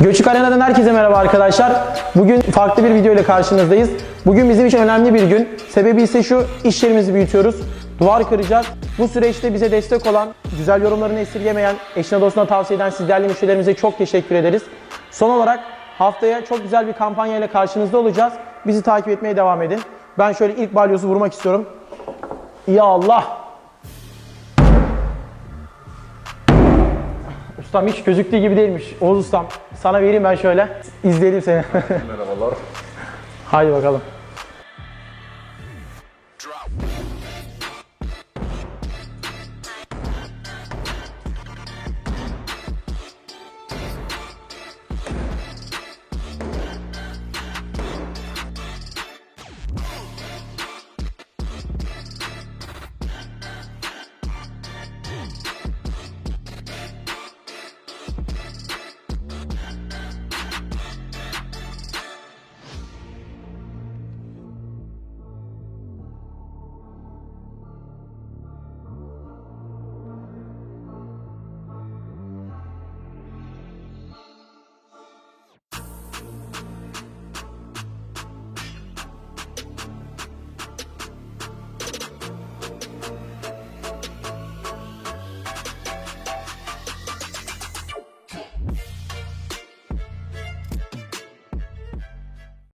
Göçük Arena'dan herkese merhaba arkadaşlar. Bugün farklı bir video ile karşınızdayız. Bugün bizim için önemli bir gün. Sebebi ise şu, iş yerimizi büyütüyoruz. Duvar kıracağız. Bu süreçte bize destek olan, güzel yorumlarını esirgemeyen, eşine dostuna tavsiye eden siz müşterilerimize çok teşekkür ederiz. Son olarak haftaya çok güzel bir kampanya ile karşınızda olacağız. Bizi takip etmeye devam edin. Ben şöyle ilk balyozu vurmak istiyorum. Ya Allah! Ustam hiç gözüktüğü gibi değilmiş. Oğuz ustam sana vereyim ben şöyle. İzleyelim seni. Merhabalar. Haydi bakalım.